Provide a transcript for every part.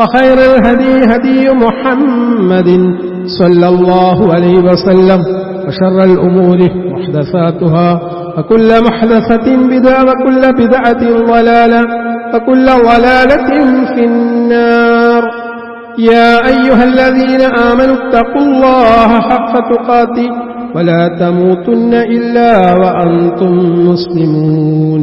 وخير الهدي هدي محمد صلى الله عليه وسلم وشر الأمور محدثاتها وكل محدثة بدعة وكل بدعة ضلالة وكل ضلالة في النار. يا أيها الذين آمنوا اتقوا الله حق تقاته ولا تموتن إلا وأنتم مسلمون.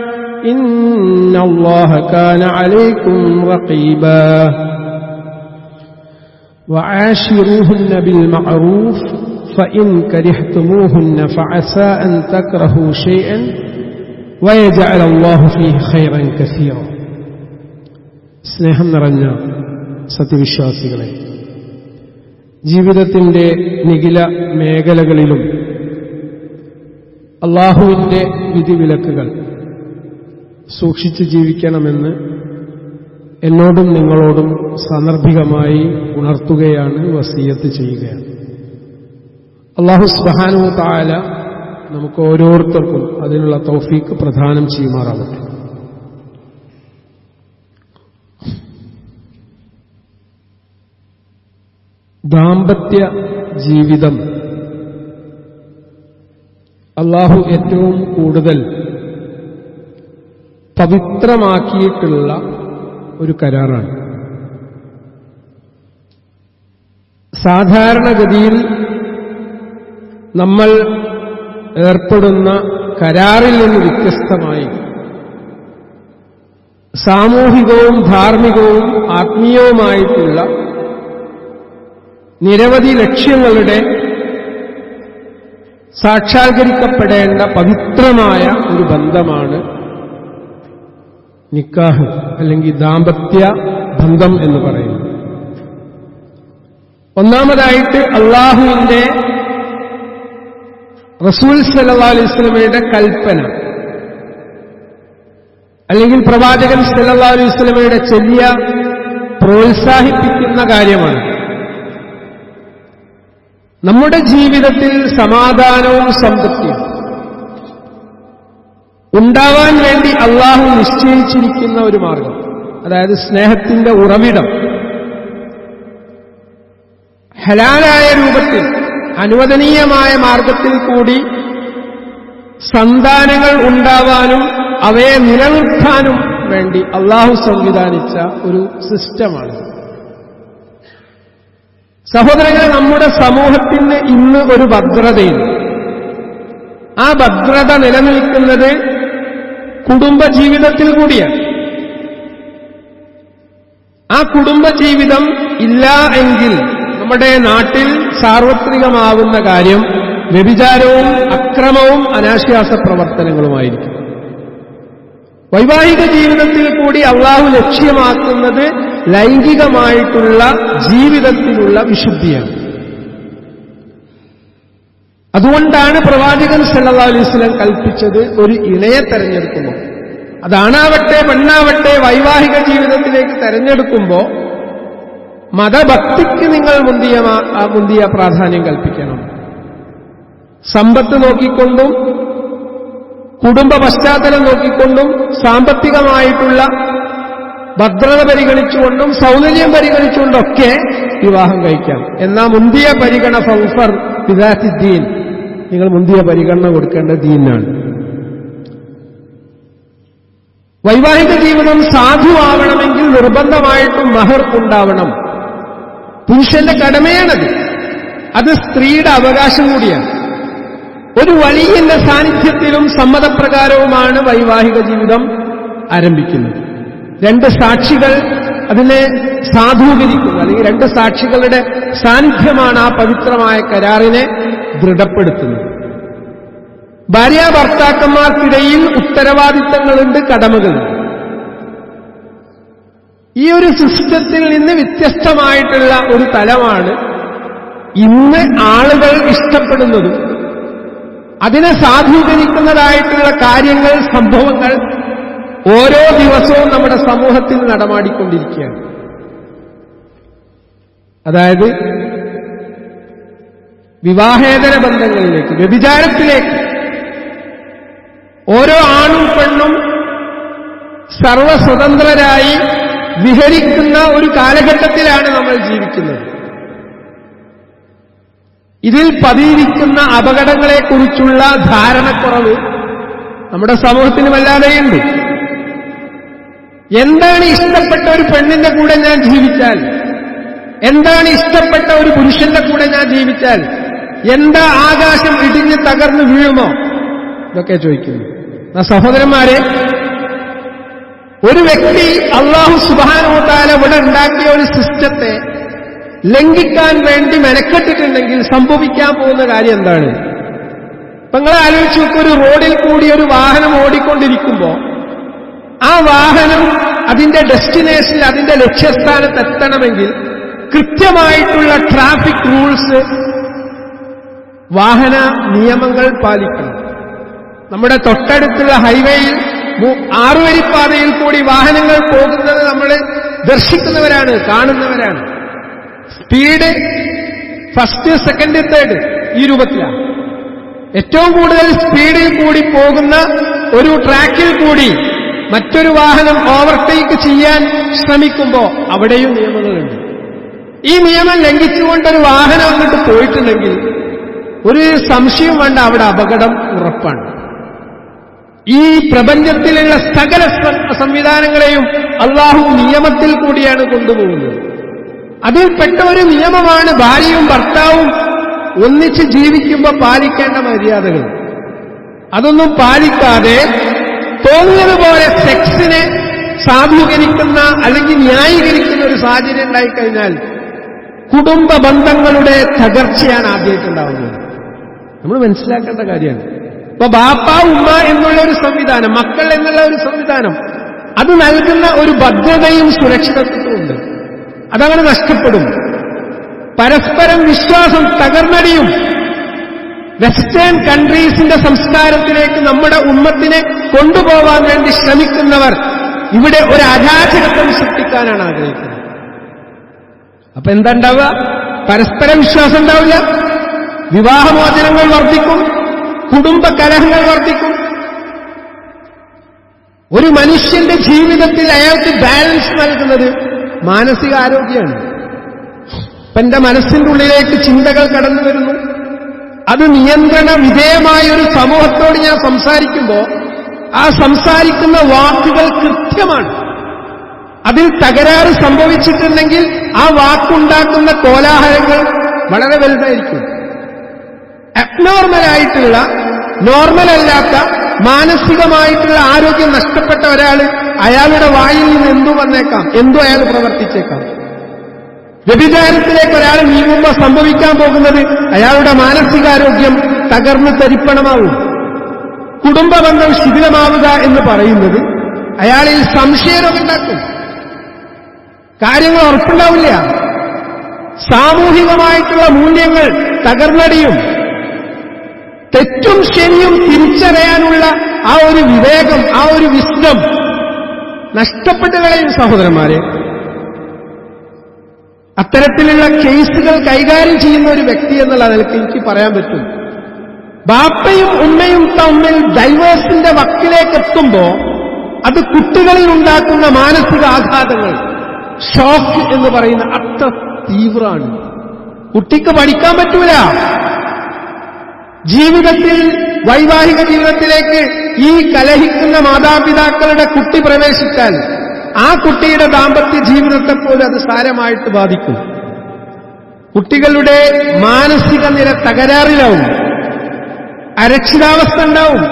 إن الله كان عليكم رقيبا وعاشروهن بالمعروف فإن كرهتموهن فعسى أن تكرهوا شيئا ويجعل الله فيه خيرا كثيرا സ്നേഹം നിറഞ്ഞ സത്യവിശ്വാസികളെ ജീവിതത്തിന്റെ നിഖില മേഖലകളിലും അള്ളാഹുവിന്റെ വിധിവിലക്കുകൾ സൂക്ഷിച്ച് ജീവിക്കണമെന്ന് എന്നോടും നിങ്ങളോടും സാന്ദർഭികമായി ഉണർത്തുകയാണ് വസീയത്ത് ചെയ്യുകയാണ്. അള്ളാഹു സുബാനു താല നമുക്ക് ഓരോരുത്തർക്കും അതിനുള്ള തൗഫീക്ക് പ്രധാനം ചെയ്യുമാറാവട്ടെ. ദാമ്പത്യ ജീവിതം അള്ളാഹു ഏറ്റവും കൂടുതൽ പവിത്രമാക്കിയിട്ടുള്ള ഒരു കരാറാണ്. സാധാരണഗതിയിൽ നമ്മൾ ഏർപ്പെടുന്ന കരാറിൽ നിന്ന് വ്യത്യസ്തമായി സാമൂഹികവും ധാർമ്മികവും ആത്മീയവുമായിട്ടുള്ള നിരവധി ലക്ഷ്യങ്ങളുടെ സാക്ഷാത്കരിക്കപ്പെടേണ്ട പവിത്രമായ ഒരു ബന്ധമാണ് നിക്കാഹ് അല്ലെങ്കിൽ ദാമ്പത്യ ബന്ധം എന്ന് പറയുന്നു. ഒന്നാമതായിട്ട് അള്ളാഹുവിന്റെ റസൂൽ സല്ലാ അലൈഹി സ്വലമയുടെ കൽപ്പന. അല്ലെങ്കിൽ പ്രവാചകൻ സല്ലാ അലൈഹി സ്വലമയുടെ ചെല്ലിയ പ്രോത്സാഹിപ്പിക്കുന്ന കാര്യമാണ്. നമ്മുടെ ജീവിതത്തിൽ സമാധാനവും സംതൃപ്തിയും ഉണ്ടാവാൻ വേണ്ടി അള്ളാഹു നിശ്ചയിച്ചിരിക്കുന്ന ഒരു മാർഗം. അതായത് സ്നേഹത്തിന്റെ ഉറവിടം. ഹലാലായ രൂപത്തിൽ അനുവദനീയമായ മാർഗത്തിൽ കൂടി സന്താനങ്ങൾ ഉണ്ടാവാനും അവയെ നിലനിർത്താനും വേണ്ടി അള്ളാഹു സംവിധാനിച്ച ഒരു സിസ്റ്റമാണ്. സഹോദരങ്ങൾ നമ്മുടെ സമൂഹത്തിന് ഇന്ന് ഒരു ഭദ്രതയുണ്ട്. ആ ഭദ്രത നിലനിൽക്കുന്നത് കുടുംബജീവിതത്തിൽ കൂടിയാണ് ആ കുടുംബ ജീവിതം ഇല്ല എങ്കിൽ നമ്മുടെ നാട്ടിൽ സാർവത്രികമാവുന്ന കാര്യം വ്യഭിചാരവും അക്രമവും അനാശ്വാസ പ്രവർത്തനങ്ങളുമായിരിക്കും. വൈവാഹിക ജീവിതത്തിൽ കൂടി അള്ളാഹു ലക്ഷ്യമാക്കുന്നത് ലൈംഗികമായിട്ടുള്ള ജീവിതത്തിലുള്ള വിശുദ്ധിയാണ്. അതുകൊണ്ടാണ് പ്രവാചകൻ സല്ലാ അലൈഹി സ്വലം കൽപ്പിച്ചത് ഒരു ഇണയെ തെരഞ്ഞെടുക്കുമ്പോൾ. അതാണാവട്ടെ പെണ്ണാവട്ടെ വൈവാഹിക ജീവിതത്തിലേക്ക് തെരഞ്ഞെടുക്കുമ്പോൾ മതഭക്തിക്ക് നിങ്ങൾ മുന്തിയ മുന്തിയ പ്രാധാന്യം കൽപ്പിക്കണം. സമ്പത്ത് നോക്കിക്കൊണ്ടും കുടുംബ പശ്ചാത്തലം നോക്കിക്കൊണ്ടും സാമ്പത്തികമായിട്ടുള്ള ഭദ്രത പരിഗണിച്ചുകൊണ്ടും സൗന്ദര്യം പരിഗണിച്ചുകൊണ്ടൊക്കെ വിവാഹം കഴിക്കാം. എന്നാൽ മുന്തിയ പരിഗണ ഫൗഫർ ദീൻ. നിങ്ങൾ മുന്തിയ പരിഗണന കൊടുക്കേണ്ട ദീനാണ്. വൈവാഹിക ജീവിതം സാധുവാകണമെങ്കിൽ നിർബന്ധമായിട്ടും മഹർ ഉണ്ടാവണം പുരുഷന്റെ കടമയാണത്. അത് സ്ത്രീയുടെ അവകാശം കൂടിയാണ്. ഒരു വലിയന്റെ സാന്നിധ്യത്തിലും സമ്മതപ്രകാരവുമാണ് വൈവാഹിക ജീവിതം ആരംഭിക്കുന്നത്. രണ്ട് സാക്ഷികൾ അതിനെ സാധൂകരിക്കുന്നു. അല്ലെങ്കിൽ രണ്ട് സാക്ഷികളുടെ സാന്നിധ്യമാണ് ആ പവിത്രമായ കരാറിനെ ദൃഢപ്പെടുത്തുന്നത്. ഭാര്യ ഭർത്താക്കന്മാർക്കിടയിൽ ഉത്തരവാദിത്തങ്ങളുണ്ട് കടമകളുണ്ട്. ഈ ഒരു സിസ്റ്റത്തിൽ നിന്ന് വ്യത്യസ്തമായിട്ടുള്ള ഒരു തലമാണ് ഇന്ന് ആളുകൾ ഇഷ്ടപ്പെടുന്നതും അതിനെ സാധൂകരിക്കുന്നതായിട്ടുള്ള കാര്യങ്ങൾ സംഭവങ്ങൾ ഓരോ ദിവസവും നമ്മുടെ സമൂഹത്തിൽ നടമാടിക്കൊണ്ടിരിക്കുകയാണ്. അതായത് വിവാഹേതര ബന്ധങ്ങളിലേക്ക് വ്യഭിചാരത്തിലേക്ക്. ഓരോ ആണും പെണ്ണും സർവസ്വതന്ത്രരായി വിഹരിക്കുന്ന ഒരു കാലഘട്ടത്തിലാണ് നമ്മൾ ജീവിക്കുന്നത്. ഇതിൽ പതിയിരിക്കുന്ന അപകടങ്ങളെക്കുറിച്ചുള്ള ധാരണക്കുറവ് നമ്മുടെ സമൂഹത്തിന് വല്ലാതെയുണ്ട് എന്താണ് ഇഷ്ടപ്പെട്ട ഒരു പെണ്ണിന്റെ കൂടെ ഞാൻ ജീവിച്ചാൽ? എന്താണ് ഇഷ്ടപ്പെട്ട ഒരു പുരുഷന്റെ കൂടെ ഞാൻ ജീവിച്ചാൽ? എന്താ ആകാശം ഇടിഞ്ഞ് തകർന്നു വീഴുമോ? ഇതൊക്കെ ചോദിക്കുന്നു. ആ സഹോദരന്മാരെ ഒരു വ്യക്തി അള്ളാഹു സുബാനോത്താല ഇവിടെ ഉണ്ടാക്കിയ ഒരു സിസ്റ്റത്തെ ലംഘിക്കാൻ വേണ്ടി മെനക്കെട്ടിട്ടുണ്ടെങ്കിൽ സംഭവിക്കാൻ പോകുന്ന കാര്യം എന്താണ്? ഇപ്പൊ നിങ്ങൾ ആലോചിച്ച് നോക്കുക ഒരു റോഡിൽ കൂടി ഒരു വാഹനം ഓടിക്കൊണ്ടിരിക്കുമ്പോ ആ വാഹനം അതിന്റെ ഡെസ്റ്റിനേഷനിൽ അതിന്റെ ലക്ഷ്യസ്ഥാനത്ത് എത്തണമെങ്കിൽ കൃത്യമായിട്ടുള്ള ട്രാഫിക് റൂൾസ് വാഹന നിയമങ്ങൾ പാലിക്കണം. നമ്മുടെ തൊട്ടടുത്തുള്ള ഹൈവേയിൽ ആറുവരിപ്പാതയിൽ കൂടി വാഹനങ്ങൾ പോകുന്നത് നമ്മൾ ദർശിക്കുന്നവരാണ് കാണുന്നവരാണ്. സ്പീഡ് ഫസ്റ്റ് സെക്കൻഡ് തേർഡ് ഈ രൂപത്തിലാണ്. ഏറ്റവും കൂടുതൽ സ്പീഡിൽ കൂടി പോകുന്ന ഒരു ട്രാക്കിൽ കൂടി മറ്റൊരു വാഹനം ഓവർടേക്ക് ചെയ്യാൻ ശ്രമിക്കുമ്പോൾ അവിടെയും നിയമങ്ങളുണ്ട്. ഈ നിയമം ലംഘിച്ചുകൊണ്ടൊരു വാഹനം അങ്ങോട്ട് പോയിട്ടുണ്ടെങ്കിൽ ഒരു സംശയം വേണ്ട അവിടെ അപകടം ഉറപ്പാണ്. ഈ പ്രപഞ്ചത്തിലുള്ള സകല സംവിധാനങ്ങളെയും അള്ളാഹു നിയമത്തിൽ കൂടിയാണ് കൊണ്ടുപോകുന്നത്. അതിൽപ്പെട്ട ഒരു നിയമമാണ് ഭാര്യയും ഭർത്താവും ഒന്നിച്ച് ജീവിക്കുമ്പോൾ പാലിക്കേണ്ട മര്യാദകൾ. അതൊന്നും പാലിക്കാതെ തോന്നിയതുപോലെ സെക്സിനെ സാധൂകരിക്കുന്ന അല്ലെങ്കിൽ ന്യായീകരിക്കുന്ന ഒരു സാഹചര്യം ഉണ്ടായിക്കഴിഞ്ഞാൽ കുടുംബ ബന്ധങ്ങളുടെ തകർച്ചയാണ് ആദ്യമായിട്ടുണ്ടാവുന്നത്. നമ്മൾ മനസ്സിലാക്കേണ്ട കാര്യമാണ്. ഇപ്പൊ ബാപ്പ ഉമ്മ എന്നുള്ള ഒരു സംവിധാനം മക്കൾ എന്നുള്ള ഒരു സംവിധാനം അത് നൽകുന്ന ഒരു ഭദ്രതയും സുരക്ഷിതത്വവും ഉണ്ട്. അതങ്ങനെ നഷ്ടപ്പെടും. പരസ്പരം വിശ്വാസം തകർന്നടിയും വെസ്റ്റേൺ കൺട്രീസിന്റെ സംസ്കാരത്തിലേക്ക് നമ്മുടെ ഉമ്മത്തിനെ കൊണ്ടുപോകാൻ വേണ്ടി ശ്രമിക്കുന്നവർ ഇവിടെ ഒരു അരാജകത്വം സൃഷ്ടിക്കാനാണ് ആഗ്രഹിക്കുന്നത്. അപ്പൊ എന്താ ഉണ്ടാവുക പരസ്പര വിശ്വാസം ഉണ്ടാവില്ല. വിവാഹമോചനങ്ങൾ വർദ്ധിക്കും. കുടുംബ കലഹങ്ങൾ വർദ്ധിക്കും. ഒരു മനുഷ്യന്റെ ജീവിതത്തിൽ അയാൾക്ക് ബാലൻസ് നൽകുന്നത് മാനസികാരോഗ്യമാണ് ഇപ്പൊ എന്റെ മനസ്സിന്റെ ഉള്ളിലേക്ക് ചിന്തകൾ കടന്നു വരുന്നു. അത് നിയന്ത്രണ വിധേയമായ ഒരു സമൂഹത്തോട് ഞാൻ സംസാരിക്കുമ്പോൾ ആ സംസാരിക്കുന്ന വാക്കുകൾ കൃത്യമാണ്. അതിൽ തകരാറ് സംഭവിച്ചിട്ടുണ്ടെങ്കിൽ ആ വാക്കുണ്ടാക്കുന്ന കോലാഹലങ്ങൾ വളരെ വലുതായിരിക്കും. അബ്നോർമലായിട്ടുള്ള നോർമൽ അല്ലാത്ത മാനസികമായിട്ടുള്ള ആരോഗ്യം നഷ്ടപ്പെട്ട ഒരാൾ അയാളുടെ വായിൽ നിന്ന് എന്തു വന്നേക്കാം? എന്തോ അയാൾ പ്രവർത്തിച്ചേക്കാം. വ്യഭിചാരത്തിലേക്ക് ഒരാൾ നീങ്ങുമ്പോൾ സംഭവിക്കാൻ പോകുന്നത് അയാളുടെ മാനസികാരോഗ്യം തകർന്ന് തരിപ്പണമാവും. കുടുംബബന്ധം ശിഥിലമാവുക എന്ന് പറയുന്നത് അയാളിൽ സംശയരോഗമുണ്ടാക്കും കാര്യങ്ങൾ ഉറപ്പുണ്ടാവില്ല. സാമൂഹികമായിട്ടുള്ള മൂല്യങ്ങൾ തകർന്നടിയും തെറ്റും ശരിയും തിരിച്ചറിയാനുള്ള ആ ഒരു വിവേകം ആ ഒരു വിസ്ഡം നഷ്ടപ്പെട്ടു കളയും സഹോദരന്മാരെ. അത്തരത്തിലുള്ള കേസുകൾ കൈകാര്യം ചെയ്യുന്ന ഒരു വ്യക്തി എന്നുള്ള നിലയ്ക്ക് എനിക്ക് പറയാൻ പറ്റും. ബാപ്പയും ഉമ്മയും തമ്മിൽ ഡൈവേഴ്സിന്റെ വക്കിലേക്ക് എത്തുമ്പോ അത് കുട്ടികളിൽ ഉണ്ടാക്കുന്ന മാനസിക ആഘാതങ്ങൾ ഷോക്ക് എന്ന് പറയുന്ന അത്ര തീവ്രമാണ് കുട്ടിക്ക് പഠിക്കാൻ പറ്റൂല. ജീവിതത്തിൽ വൈവാഹിക ജീവിതത്തിലേക്ക് ഈ കലഹിക്കുന്ന മാതാപിതാക്കളുടെ കുട്ടി പ്രവേശിച്ചാൽ ആ കുട്ടിയുടെ ദാമ്പത്യ ജീവിതത്തെ പോലും അത് സാരമായിട്ട് ബാധിക്കും. കുട്ടികളുടെ മാനസിക നില തകരാറിലാവും. അരക്ഷിതാവസ്ഥ ഉണ്ടാവും.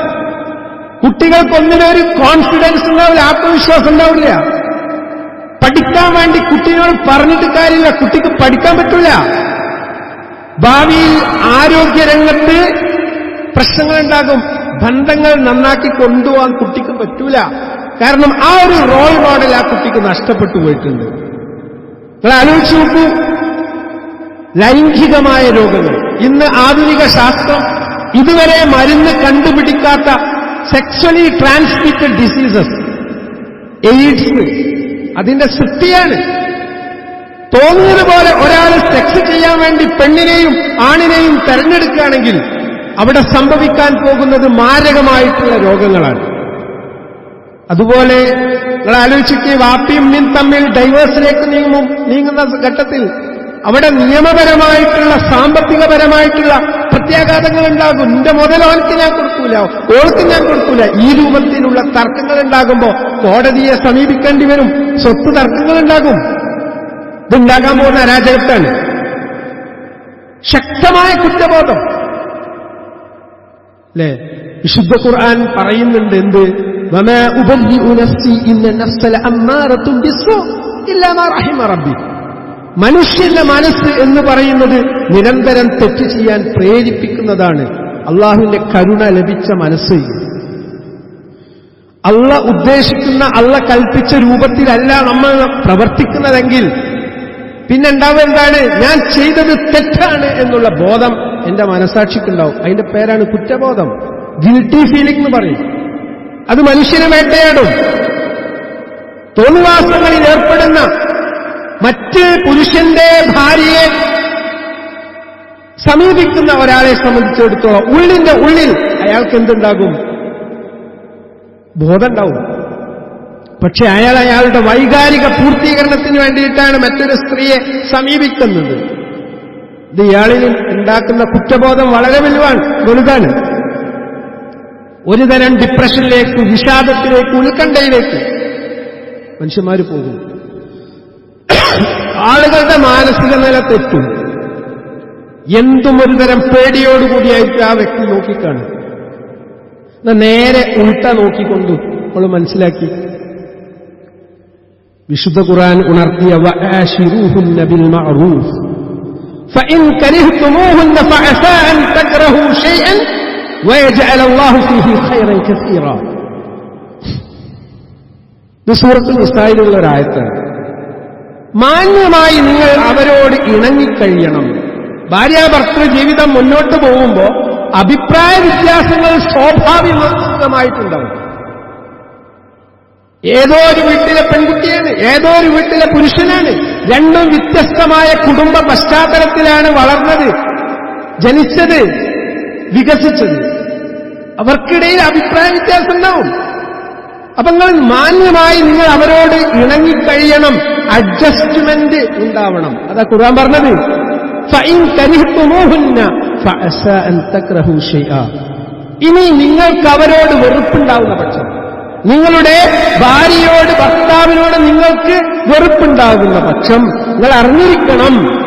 കുട്ടികൾക്കൊന്നിനൊരു കോൺഫിഡൻസ് ഉണ്ടാവില്ല ആത്മവിശ്വാസം ഉണ്ടാവില്ല. പഠിക്കാൻ വേണ്ടി കുട്ടിയോട് പറഞ്ഞിട്ട് കാര്യമില്ല. കുട്ടിക്ക് പഠിക്കാൻ പറ്റില്ല ഭാവിയിൽ ആരോഗ്യരംഗത്ത് പ്രശ്നങ്ങളുണ്ടാകും. ബന്ധങ്ങൾ നന്നാക്കി കൊണ്ടുപോകാൻ കുട്ടിക്ക് പറ്റൂല. കാരണം ആ ഒരു റോൾ മോഡൽ ആ കുട്ടിക്ക് നഷ്ടപ്പെട്ടു പോയിട്ടുണ്ട്. നിങ്ങൾ ആലോചിച്ച് നോക്കൂ. ലൈംഗികമായ രോഗങ്ങൾ. ഇന്ന് ആധുനിക ശാസ്ത്രം ഇതുവരെ മരുന്ന് കണ്ടുപിടിക്കാത്ത സെക്ച്വലി ട്രാൻസ്മിറ്റഡ് ഡിസീസസ് എയ്ഡ്സ് അതിന്റെ സൃഷ്ടിയാണ്. പോലെ ഒരാൾ സെക്സ് ചെയ്യാൻ വേണ്ടി പെണ്ണിനെയും ആണിനെയും തെരഞ്ഞെടുക്കുകയാണെങ്കിൽ അവിടെ സംഭവിക്കാൻ പോകുന്നത് മാരകമായിട്ടുള്ള രോഗങ്ങളാണ്. അതുപോലെ നിങ്ങൾ ആലോചിക്കുക വാപ്പിയും മിൻ തമ്മിൽ ഡൈവേഴ്സിലേക്ക് നീങ്ങും നീങ്ങുന്ന ഘട്ടത്തിൽ അവിടെ നിയമപരമായിട്ടുള്ള സാമ്പത്തികപരമായിട്ടുള്ള പ്രത്യാഘാതങ്ങൾ ഉണ്ടാകും. നിന്റെ മുതൽ ഓൾക്ക് ഞാൻ കൊടുക്കൂല ഓൾക്ക് ഞാൻ കൊടുക്കൂല. ഈ രൂപത്തിലുള്ള തർക്കങ്ങൾ ഉണ്ടാകുമ്പോ കോടതിയെ സമീപിക്കേണ്ടി വരും. സ്വത്ത് തർക്കങ്ങൾ ഉണ്ടാകും. ഇതുണ്ടാകാൻ പോകുന്ന അരാജകത്താണ്. ശക്തമായ കുറ്റബോധം. അല്ലേ? വിശുദ്ധ ഖുർആൻ പറയുന്നുണ്ട് എന്ത്? വമാ ഉബല്ലിഉ നഫ്സി ഇന്ന നഫ്സ ലഅമ്മാറത്തുൻ ബിസ്സൂ ഇല്ലാ റഹിമ റബ്ബി. മനുഷ്യന്റെ മനസ്സ് എന്ന് പറയുന്നത് നിരന്തരം തെറ്റ് ചെയ്യാൻ പ്രേരിപ്പിക്കുന്നതാണ്. അള്ളാഹുവിന്റെ കരുണ ലഭിച്ച മനസ്സ്. അള്ള ഉദ്ദേശിക്കുന്ന അള്ള കൽപ്പിച്ച രൂപത്തിലല്ല നമ്മൾ പ്രവർത്തിക്കുന്നതെങ്കിൽ പിന്നെണ്ടാവുക എന്താണ്? ഞാൻ ചെയ്തത് തെറ്റാണ് എന്നുള്ള ബോധം എന്റെ മനസാക്ഷിക്കുണ്ടാവും അതിന്റെ പേരാണ് കുറ്റബോധം. ഗിൽട്ടി ഫീലിംഗ് എന്ന് പറയും. അത് മനുഷ്യനെ വേട്ടയാടും. തൊഴിൽവാസങ്ങളിൽ ഏർപ്പെടുന്ന മറ്റ് പുരുഷന്റെ ഭാര്യയെ സമീപിക്കുന്ന ഒരാളെ സംബന്ധിച്ചിടത്തോളം ഉള്ളിന്റെ ഉള്ളിൽ അയാൾക്ക് എന്തുണ്ടാകും? ബോധമുണ്ടാവും. പക്ഷെ അയാൾ അയാളുടെ വൈകാരിക പൂർത്തീകരണത്തിന് വേണ്ടിയിട്ടാണ് മറ്റൊരു സ്ത്രീയെ സമീപിക്കുന്നത്. ഇത് ഇയാളിൽ ഉണ്ടാക്കുന്ന കുറ്റബോധം വളരെ വലുതാണ് വലുതാണ്. ഒരുതരം ഡിപ്രഷനിലേക്ക് വിഷാദത്തിലേക്ക് ഉത്കണ്ഠയിലേക്ക് മനുഷ്യന്മാർ പോകും ആളുകളുടെ മാനസിക നില തെറ്റും എന്തും ഒരു തരം പേടിയോടുകൂടിയായിട്ട് ആ വ്യക്തി നോക്കിക്കാണും എന്നാ നേരെ ഉൾട്ട നോക്കിക്കൊണ്ട് നമ്മൾ മനസ്സിലാക്കി വിശുദ്ധ ഖുർആൻ ഉണർത്തിയ വആശിറൂഹുന്ന ബിൽ മഅറൂഫ് فإن كرهتموهن فعسى أن تكرهوا شيئا ويجعل الله فيه خيرا كثيرا ഇത് സൂറത്തുൽ നിസായിലുള്ള ഒരായത്താണ് മാന്യമായി നിങ്ങൾ അവരോട് ഇണങ്ങിക്കഴിയണം. ഭാര്യാഭർത്തൃ ജീവിതം മുന്നോട്ട് പോകുമ്പോൾ അഭിപ്രായ വ്യത്യാസങ്ങൾ സ്വാഭാവികമായിട്ടുണ്ടാവും. ഏതോ ഒരു വീട്ടിലെ പെൺകുട്ടിയാണ് ഏതോ ഒരു വീട്ടിലെ പുരുഷനാണ്. രണ്ടും വ്യത്യസ്തമായ കുടുംബ പശ്ചാത്തലത്തിലാണ് വളർന്നത് ജനിച്ചത് വികസിച്ചത്. അവർക്കിടയിൽ അഭിപ്രായ വ്യത്യാസം ഉണ്ടാവും അപ്പൊ നിങ്ങൾ മാന്യമായി നിങ്ങൾ അവരോട് ഇണങ്ങിക്കഴിയണം. അഡ്ജസ്റ്റ്മെന്റ് ഉണ്ടാവണം. അതാ ഖുർആൻ പറഞ്ഞത്. ഇനി നിങ്ങൾക്ക് അവരോട് വെറുപ്പുണ്ടാവുന്ന പക്ഷം നിങ്ങളുടെ ഭാര്യയോട് ഭർത്താവിനോട് നിങ്ങൾക്ക് വെറുപ്പുണ്ടാകുന്ന പക്ഷം നിങ്ങൾ അറിഞ്ഞിരിക്കണം.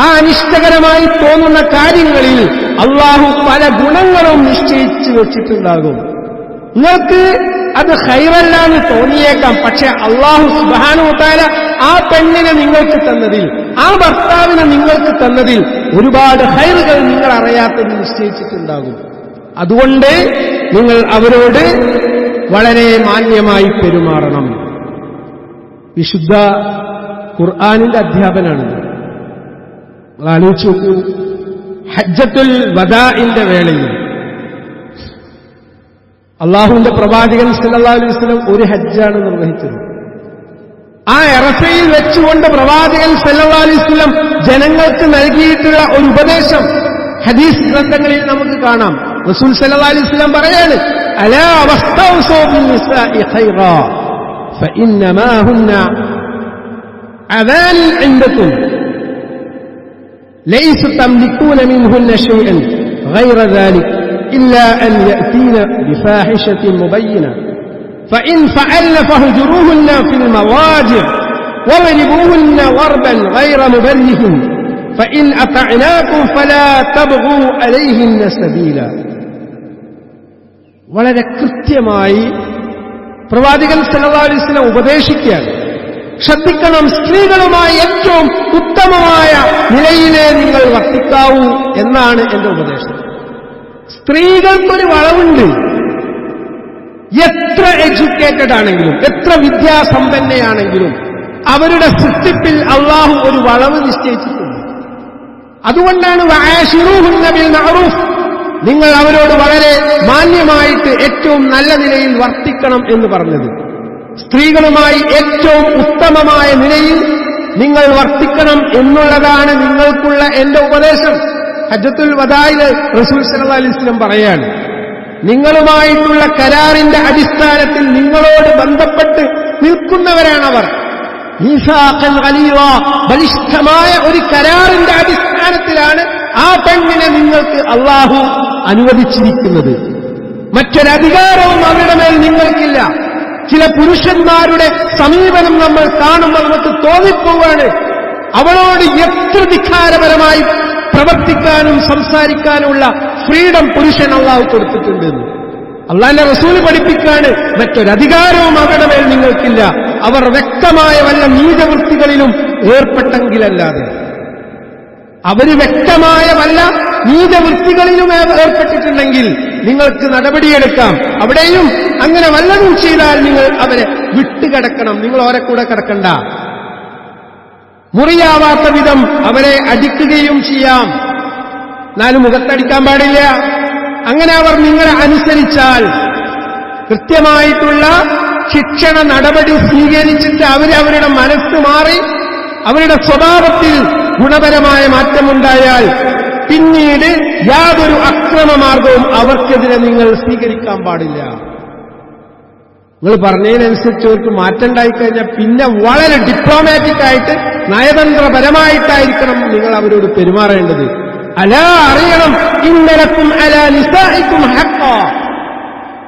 ആ അനിഷ്ടകരമായി തോന്നുന്ന കാര്യങ്ങളിൽ അള്ളാഹു പല ഗുണങ്ങളും നിശ്ചയിച്ചു വെച്ചിട്ടുണ്ടാകും. നിങ്ങൾക്ക് അത് ഹൈറല്ലാന്ന് തോന്നിയേക്കാം. പക്ഷെ അള്ളാഹു സുബാനുട്ടാല ആ പെണ്ണിനെ നിങ്ങൾക്ക് തന്നതിൽ ആ ഭർത്താവിനെ നിങ്ങൾക്ക് തന്നതിൽ ഒരുപാട് ഹൈറുകൾ നിങ്ങൾ അറിയാത്തത് നിശ്ചയിച്ചിട്ടുണ്ടാകും. അതുകൊണ്ട് നിങ്ങൾ അവരോട് വളരെ മാന്യമായി പെരുമാറണം. വിശുദ്ധ ഖുർആാനിന്റെ അധ്യാപനാണിത് ആലോചിച്ച് ഹജ്ജത്തുൽ വദാഇന്റെ വേളയിൽ അള്ളാഹുവിന്റെ പ്രവാചകൻ സല്ലല്ലാഹു അലൈഹി വസല്ലം ഒരു ഹജ്ജാണ് നിർവഹിച്ചത്. ആ എറഫയിൽ വെച്ചുകൊണ്ട് പ്രവാചകൻ സല്ലല്ലാഹു അലൈഹി വസല്ലം ജനങ്ങൾക്ക് നൽകിയിട്ടുള്ള ഒരു ഉപദേശം ഹദീസ് ഗ്രന്ഥങ്ങളിൽ നമുക്ക് കാണാം. റസൂൽ സല്ലല്ലാഹു അലൈഹി വസല്ലം പറയാണ് അലാ വസ്തൗസൂ ബിൻ നിസാഇ ഖൈറാ ഫഇന്നമാ ഹുന്ന അദാൻ ഇൻദകും ليس تملكون منهن شيئا غير ذلك إلا أن يأتين بفاحشة مبينة فإن فعلن فهجروهن في المواجع واضربوهن ضربا غير مبرح فإن أطعناكم فلا تبغوا عليهن سبيلا വളരെ കൃത്യമായി പ്രവാചകൻ സല്ലല്ലാഹു അലൈഹി വസല്ലം ഉപദേശിക്കുകയാണ് ശ്രദ്ധിക്കണം സ്ത്രീകളുമായി ഏറ്റവും ഉത്തമമായ നിലയിലേ നിങ്ങൾ വർത്തിക്കാവൂ എന്നാണ് എന്റെ ഉപദേശം സ്ത്രീകൾക്കൊരു വളവുണ്ട്. എത്ര എഡ്യൂക്കേറ്റഡ് ആണെങ്കിലും എത്ര വിദ്യാസമ്പന്നയാണെങ്കിലും അവരുടെ സൃഷ്ടിപ്പിൽ അള്ളാഹു ഒരു വളവ് നിശ്ചയിച്ചിട്ടുണ്ട്. അതുകൊണ്ടാണ് നിങ്ങൾ അവരോട് വളരെ മാന്യമായിട്ട് ഏറ്റവും നല്ല നിലയിൽ വർത്തിക്കണം എന്ന് പറഞ്ഞത്. സ്ത്രീകളുമായി ഏറ്റവും ഉത്തമമായ നിലയിൽ നിങ്ങൾ വർത്തിക്കണം എന്നുള്ളതാണ് നിങ്ങൾക്കുള്ള എന്റെ ഉപദേശം. ഹജ്ജത്തുൽ വദായിൽ റസൂൽ സല്ലല്ലാഹു അലൈഹി വസല്ലം പറയാണ് നിങ്ങളുമായിട്ടുള്ള കരാറിന്റെ അടിസ്ഥാനത്തിൽ നിങ്ങളോട് ബന്ധപ്പെട്ട് നിൽക്കുന്നവരാണവർ ബലിഷ്ഠമായ ഒരു കരാറിന്റെ അടിസ്ഥാനത്തിലാണ് ആ പെണ്ണിനെ നിങ്ങൾക്ക് അള്ളാഹു അനുവദിച്ചിരിക്കുന്നത്. മറ്റൊരധികാരവും അവരുടെ മേൽ നിങ്ങൾക്കില്ല. ചില പുരുഷന്മാരുടെ സമീപനം നമ്മൾ കാണുമ്പോൾ നമുക്ക് തോന്നിപ്പോവാണ്. അവളോട് എത്ര ധിക്കാരപരമായി പ്രവർത്തിക്കാനും സംസാരിക്കാനുമുള്ള ഫ്രീഡം പുരുഷൻ അള്ളാഹു കൊടുത്തിട്ടുണ്ട് അള്ളാന്റെ റസൂൽ പഠിപ്പിക്കാണ് മറ്റൊരധികാരവും അവരുടെ മേൽ നിങ്ങൾക്കില്ല. അവർ വ്യക്തമായ വല്ല നീചവൃത്തികളിലും ഏർപ്പെട്ടെങ്കിലല്ലാതെ. അവർ വ്യക്തമായ വല്ല നീചവൃത്തികളിലും ഏർപ്പെട്ടിട്ടുണ്ടെങ്കിൽ നിങ്ങൾക്ക് നടപടിയെടുക്കാം. അവിടെയും അങ്ങനെ വല്ലതും ചെയ്താൽ നിങ്ങൾ അവരെ വിട്ടുകിടക്കണം. നിങ്ങൾ ഓരെ കൂടെ കിടക്കണ്ട. മുറിയാവാത്ത വിധം അവരെ അടിക്കുകയും ചെയ്യാം. എന്നാലും മുഖത്തടിക്കാൻ പാടില്ല. അങ്ങനെ അവർ നിങ്ങളെ അനുസരിച്ചാൽ കൃത്യമായിട്ടുള്ള ശിക്ഷണ നടപടി സ്വീകരിച്ചിട്ട് അവരുടെ മനസ്സ് മാറി അവരുടെ സ്വഭാവത്തിൽ ഗുണപരമായ മാറ്റമുണ്ടായാൽ പിന്നീട് യാതൊരു അക്രമമാർഗവും അവർക്കെതിരെ നിങ്ങൾ സ്വീകരിക്കാൻ പാടില്ല. നിങ്ങൾ പറഞ്ഞതിനനുസരിച്ച് അവർക്ക് മാറ്റം ഉണ്ടായിക്കഴിഞ്ഞാൽ പിന്നെ വളരെ ഡിപ്ലോമാറ്റിക് ആയിട്ട് നയതന്ത്രപരമായിട്ടായിരിക്കണം നിങ്ങൾ അവരോട് പെരുമാറേണ്ടത് അല അറിയണം ഇന്നലക്കും അല നിസായിക്കും ഹക്ക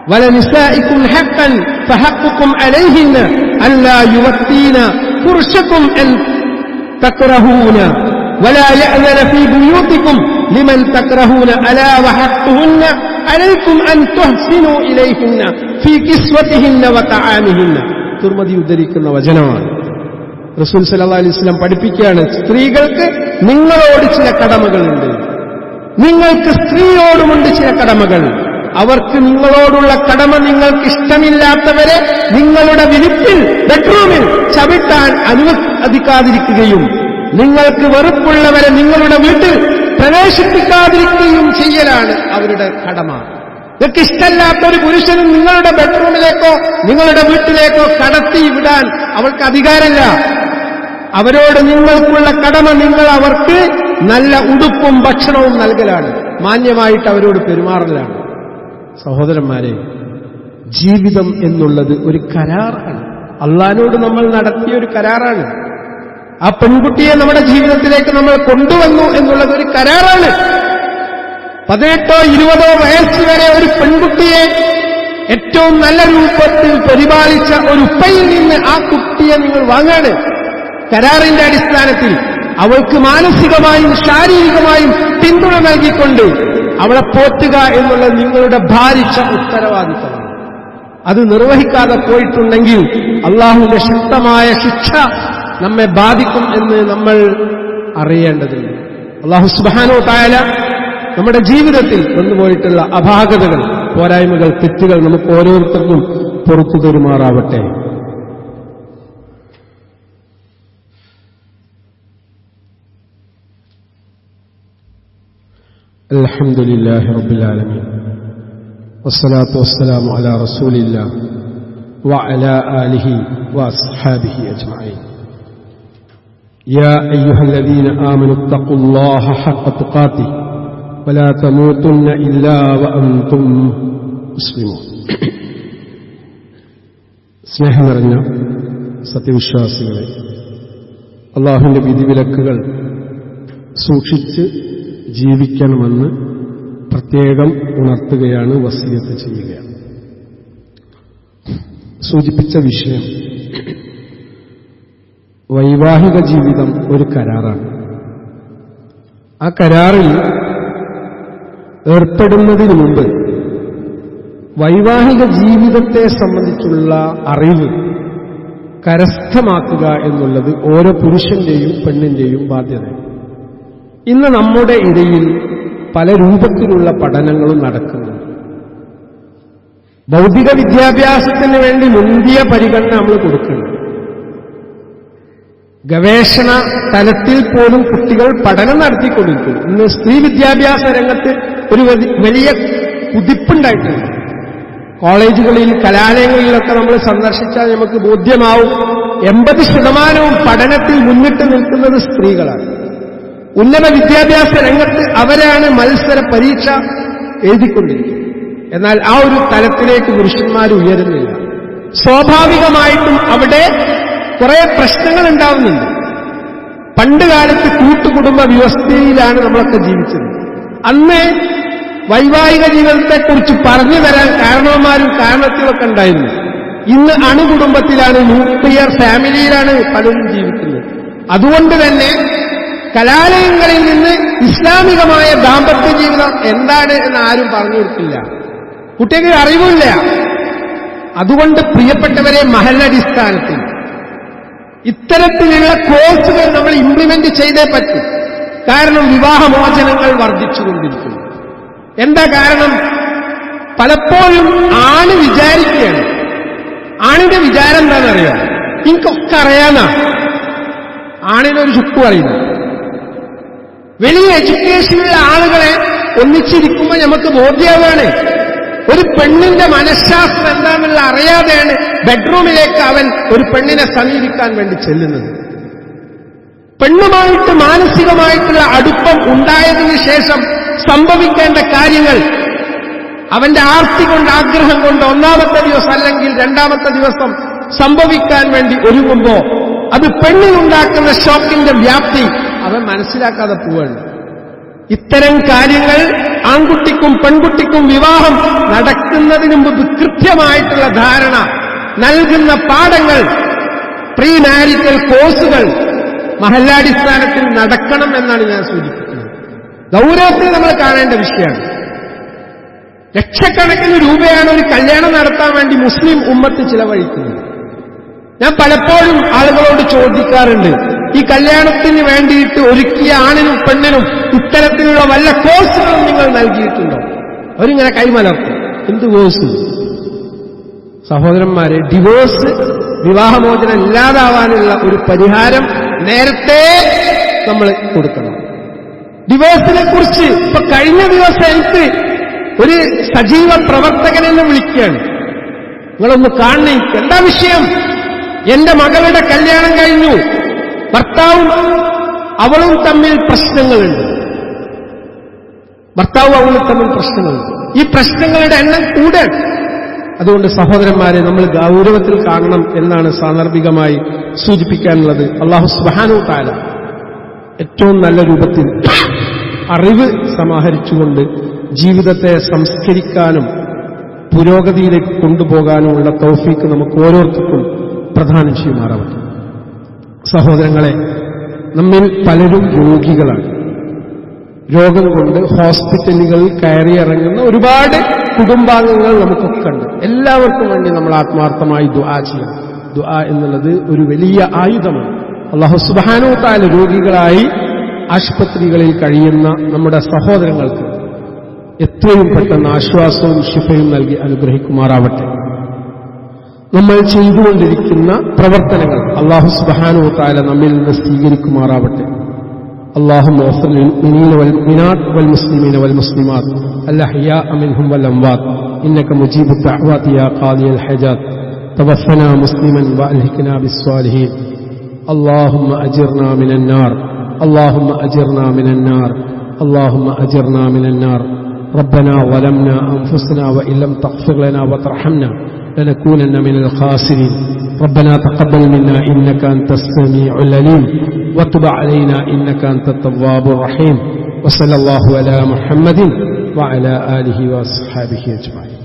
ولنسائكم حقا فحقكم عليهن ألا يوتين فرشكم أن تكرهون ولا يأذن في بيوتكم لمن تكرهون ألا وحقهن عليكم أن تحسنوا إليهن في كسوتهن وطعامهن തുർമതി ഉദ്ധരിക്കുന്ന വചനമാണ് റസൂൽ സല്ലാ അലൈഹി സ്വലം പഠിപ്പിക്കുകയാണ് സ്ത്രീകൾക്ക് നിങ്ങളോട് ചില കടമകളുണ്ട്. നിങ്ങൾക്ക് സ്ത്രീയോടുമുണ്ട് ചില കടമകൾ. അവർക്ക് നിങ്ങളോടുള്ള കടമ നിങ്ങൾക്ക് ഇഷ്ടമില്ലാത്തവരെ നിങ്ങളുടെ വിരിപ്പിൽ ബെഡ്റൂമിൽ ചവിട്ടാൻ അനുവദിക്കാതിരിക്കുകയും നിങ്ങൾക്ക് വെറുപ്പുള്ളവരെ നിങ്ങളുടെ വീട്ടിൽ പ്രവേശിപ്പിക്കാതിരിക്കുകയും ചെയ്യലാണ് അവരുടെ കടമ. നിങ്ങൾക്ക് ഇഷ്ടമല്ലാത്ത ഒരു പുരുഷനും നിങ്ങളുടെ ബെഡ്റൂമിലേക്കോ നിങ്ങളുടെ വീട്ടിലേക്കോ കടത്തി വിടാൻ അവൾക്ക് അധികാരമില്ല. അവരോട് നിങ്ങൾക്കുള്ള കടമ നിങ്ങൾ അവർക്ക് നല്ല ഉടുപ്പും ഭക്ഷണവും നൽകലാണ്. മാന്യമായിട്ട് അവരോട് പെരുമാറലാണ്. സഹോദരന്മാരെ ജീവിതം എന്നുള്ളത് ഒരു കരാറാണ്. അള്ളഹാനോട് നമ്മൾ നടത്തിയ ഒരു കരാറാണ്. ആ പെൺകുട്ടിയെ നമ്മുടെ ജീവിതത്തിലേക്ക് നമ്മൾ കൊണ്ടുവന്നു എന്നുള്ളത് ഒരു കരാറാണ്. പതിനെട്ടോ ഇരുപതോ വയസ്സ് വരെ ഒരു പെൺകുട്ടിയെ ഏറ്റവും നല്ല രൂപത്തിൽ പരിപാലിച്ച ഒരു ഉപ്പയിൽ നിന്ന് ആ കുട്ടിയെ നിങ്ങൾ വാങ്ങാണ്. കരാറിന്റെ അടിസ്ഥാനത്തിൽ അവൾക്ക് മാനസികമായും ശാരീരികമായും പിന്തുണ നൽകിക്കൊണ്ട് അവളെ പോറ്റുക എന്നുള്ള നിങ്ങളുടെ ഭാരിച്ച ഉത്തരവാദിത്തമാണ്. അത് നിർവഹിക്കാതെ പോയിട്ടുണ്ടെങ്കിൽ അള്ളാഹുവിന്റെ ശക്തമായ ശിക്ഷ നമ്മെ ബാധിക്കും എന്ന് നമ്മൾ അറിയേണ്ടതുണ്ട്. അള്ളാഹു സുബാനോ തായാല നമ്മുടെ ജീവിതത്തിൽ വന്നുപോയിട്ടുള്ള അപാകതകൾ പോരായ്മകൾ തെറ്റുകൾ നമുക്ക് ഓരോരുത്തർക്കും പുറത്തു തരുമാറാവട്ടെ. الحمد لله رب العالمين والصلاة والسلام على رسول الله وعلى آله وأصحابه أجمعين يا أيها الذين آمنوا اتقوا الله حق تقاته ولا تموتن إلا وأنتم مسلمون സ്നേഹം നിറഞ്ഞ സത്യവിശ്വാസികളെ അള്ളാഹുവിന്റെ വിധിവിലക്കുകൾ സൂക്ഷിച്ച് ജീവിക്കണമെന്ന് പ്രത്യേകം ഉണർത്തുകയാണ് വസീയത്ത് ചെയ്യുകയാണ് സൂചിപ്പിച്ച വിഷയം. വൈവാഹിക ജീവിതം ഒരു കരാറാണ്. ആ കരാറിൽ ഏർപ്പെടുന്നതിന് മുമ്പ് വൈവാഹിക ജീവിതത്തെ സംബന്ധിച്ചുള്ള അറിവ് കരസ്ഥമാക്കുക എന്നുള്ളത് ഓരോ പുരുഷന്റെയും പെണ്ണിന്റെയും ബാധ്യതയാണ്. ഇന്ന് നമ്മുടെ ഇടയിൽ പല രൂപത്തിലുള്ള പഠനങ്ങളും നടക്കുന്നു ഭൗതിക വിദ്യാഭ്യാസത്തിന് വേണ്ടി മുന്തിയ പരിഗണന നമ്മൾ കൊടുക്കുന്നു ഗവേഷണ തലത്തിൽ പോലും കുട്ടികൾ പഠനം നടത്തിക്കൊണ്ടിരിക്കുന്നു. ഇന്ന് സ്ത്രീ വിദ്യാഭ്യാസ രംഗത്ത് ഒരു വലി- വലിയ കുതിപ്പുണ്ടായിട്ടുണ്ട്. കോളേജുകളിൽ കലാലയങ്ങളിലൊക്കെ നമ്മൾ സന്ദർശിച്ചാൽ നമുക്ക് ബോധ്യമാവും എൺപത് ശതമാനവും പഠനത്തിൽ മുന്നിട്ട് നിൽക്കുന്നത് സ്ത്രീകളാണ്. ഉന്നത വിദ്യാഭ്യാസ രംഗത്ത് അവരാണ് മത്സര പരീക്ഷ എഴുതിക്കൊണ്ടിരിക്കുന്നത്. എന്നാൽ ആ ഒരു തലത്തിലേക്ക് പുരുഷന്മാർ ഉയരുന്നില്ല. സ്വാഭാവികമായിട്ടും അവിടെ കുറെ പ്രശ്നങ്ങൾ ഉണ്ടാവുന്നുണ്ട്. പണ്ട് കാലത്ത് കൂട്ടുകുടുംബ വ്യവസ്ഥയിലാണ് നമ്മളൊക്കെ ജീവിച്ചത്. അന്ന് വൈവാഹിക ജീവിതത്തെക്കുറിച്ച് പറഞ്ഞു തരാൻ കാരണവന്മാരും കാരണത്തിലൊക്കെ ഉണ്ടായിരുന്നു. ഇന്ന് അണുകുടുംബത്തിലാണ് ന്യൂക്ലിയർ ഫാമിലിയിലാണ് പലരും ജീവിക്കുന്നത്. അതുകൊണ്ട് തന്നെ കലാലയങ്ങളിൽ നിന്ന് ഇസ്ലാമികമായ ദാമ്പത്യ ജീവിതം എന്താണ് എന്ന് ആരും പറഞ്ഞു കൊടുക്കില്ല. കുട്ടികൾ അറിവില്ല അതുകൊണ്ട് പ്രിയപ്പെട്ടവരെ മഹലടിസ്ഥാനത്തിൽ ഇത്തരത്തിലുള്ള കോഴ്സുകൾ നമ്മൾ ഇംപ്ലിമെന്റ് ചെയ്തേ പറ്റും. കാരണം വിവാഹമോചനങ്ങൾ വർദ്ധിച്ചുകൊണ്ടിരിക്കുന്നു. എന്താ കാരണം? പലപ്പോഴും ആണ് വിചാരിക്കുകയാണ്. ആണിന്റെ വിചാരം എന്താണെന്നറിയോ? എനിക്കൊക്കെ അറിയാനാണ് ആണിനൊരു ചുക്കും അറിയില്ല വലിയ എഡ്യൂക്കേഷനുള്ള ആളുകളെ ഒന്നിച്ചിരിക്കുമ്പോൾ നമുക്ക് ബോധ്യമാണ് ഒരു പെണ്ണിന്റെ മനഃശാസ്ത്രം എന്താണെന്നുള്ള അറിയാതെയാണ് ബെഡ്റൂമിലേക്ക് അവൻ ഒരു പെണ്ണിനെ സമീപിക്കാൻ വേണ്ടി ചെല്ലുന്നത്. പെണ്ണുമായിട്ട് മാനസികമായിട്ടുള്ള അടുപ്പം ഉണ്ടായതിനു ശേഷം സംഭവിക്കേണ്ട കാര്യങ്ങൾ അവന്റെ ആർത്തി കൊണ്ട് ആഗ്രഹം കൊണ്ട് ഒന്നാമത്തെ ദിവസം അല്ലെങ്കിൽ രണ്ടാമത്തെ ദിവസം സംഭവിക്കാൻ വേണ്ടി ഒരുങ്ങുമ്പോ അത് പെണ്ണിനുണ്ടാക്കുന്ന ഷോക്കിന്റെ വ്യാപ്തി അവൻ മനസ്സിലാക്കാതെ പോവുകയാണ് ഇത്തരം കാര്യങ്ങൾ ആൺകുട്ടിക്കും പെൺകുട്ടിക്കും വിവാഹം നടക്കുന്നതിന് മുമ്പ് കൃത്യമായിട്ടുള്ള ധാരണ നൽകുന്ന പാഠങ്ങൾ പ്രീ മാരിറ്റൽ കോഴ്സുകൾ മഹല്ലാടിസ്ഥാനത്തിൽ നടക്കണം എന്നാണ് ഞാൻ സൂചിപ്പിക്കുന്നത്. ഗൗരവത്തിൽ നമ്മൾ കാണേണ്ട വിഷയമാണ്. ലക്ഷക്കണക്കിന് രൂപയാണ് ഒരു കല്യാണം നടത്താൻ വേണ്ടി മുസ്ലിം ഉമ്മത്ത് ചിലവഴിക്കുന്നത്. ഞാൻ പലപ്പോഴും ആളുകളോട് ചോദിക്കാറുണ്ട് ഈ കല്യാണത്തിന് വേണ്ടിയിട്ട് ഒരുക്കിയ ആണിനും പെണ്ണിനും ഇത്തരത്തിലുള്ള വല്ല കോഴ്സുകളും നിങ്ങൾ നൽകിയിട്ടുണ്ടോ? അവരിങ്ങനെ കൈമലർത്തും. എന്ത് കോഴ്സ്? സഹോദരന്മാരെ ഡിവോഴ്സ് വിവാഹമോചനം ഇല്ലാതാവാനുള്ള ഒരു പരിഹാരം നേരത്തെ നമ്മൾ കൊടുക്കണം. ഡിവോഴ്സിനെ കുറിച്ച് ഇപ്പൊ കഴിഞ്ഞ ദിവസം എനിക്ക് ഒരു സജീവ പ്രവർത്തകനെന്ന് വിളിക്കുകയാണ്. നിങ്ങളൊന്ന് കാണണേ. എന്താ വിഷയം? എന്റെ മകളുടെ കല്യാണം കഴിഞ്ഞു. ഭർത്താവും അവളും തമ്മിൽ പ്രശ്നങ്ങളുണ്ട്. ഭർത്താവും അവളും തമ്മിൽ പ്രശ്നങ്ങളുണ്ട്. ഈ പ്രശ്നങ്ങളുടെ എണ്ണം കൂടെ അതുകൊണ്ട് സഹോദരന്മാരെ നമ്മൾ ഗൗരവത്തിൽ കാണണം എന്നാണ് സാന്ദർഭികമായി സൂചിപ്പിക്കാനുള്ളത്. അള്ളാഹു സുബാനു താല ഏറ്റവും നല്ല രൂപത്തിൽ അറിവ് സമാഹരിച്ചുകൊണ്ട് ജീവിതത്തെ സംസ്കരിക്കാനും പുരോഗതിയിലേക്ക് കൊണ്ടുപോകാനുമുള്ള തൗഫീക്ക് നമുക്ക് ഓരോരുത്തർക്കും പ്രധാനം ചെയ്യുമാറാവട്ടെ. സഹോദരങ്ങളെ നമ്മിൽ പലരും രോഗികളാണ്. രോഗം കൊണ്ട് ഹോസ്പിറ്റലുകളിൽ കയറിയിറങ്ങുന്ന ഒരുപാട് കുടുംബാംഗങ്ങൾ നമുക്കൊക്കെ കണ്ടു. എല്ലാവർക്കും വേണ്ടി നമ്മൾ ആത്മാർത്ഥമായി ദുആ ചെയ്യണം. ദുആ എന്നുള്ളത് ഒരു വലിയ ആയുധമാണ്. അള്ളാഹു സുബാനോ താല രോഗികളായി ആശുപത്രികളിൽ കഴിയുന്ന നമ്മുടെ സഹോദരങ്ങൾക്ക് എത്രയും പെട്ടെന്ന് ആശ്വാസവും ശിഫയും നൽകി അനുഗ്രഹിക്കുമാറാവട്ടെ. നമ്മൾ ചെയ്തുകൊണ്ടിരിക്കുന്ന പ്രവർത്തനങ്ങൾ അള്ളാഹു സുബാനു താല നമ്മിൽ നിന്ന് സ്വീകരിക്കുമാറാവട്ടെ اللهم اغفر للمؤمنين والمؤمنات والمسلمين والمسلمات الأحياء منهم والأموات إنك مجيب الدعوات يا قاضي الحاجات توفنا مسلما وألهكنا بالصالحين اللهم أجرنا من النار اللهم أجرنا من النار اللهم أجرنا من النار ربنا ظلمنا أنفسنا وإن لم تغفر لنا وترحمنا لنكونن من الخاسرين. ربنا تقبل منا إنك أنت السميع العليم وتب علينا إنك أنت التواب الرحيم وصلى الله على محمد وعلى آله وأصحابه أجمعين.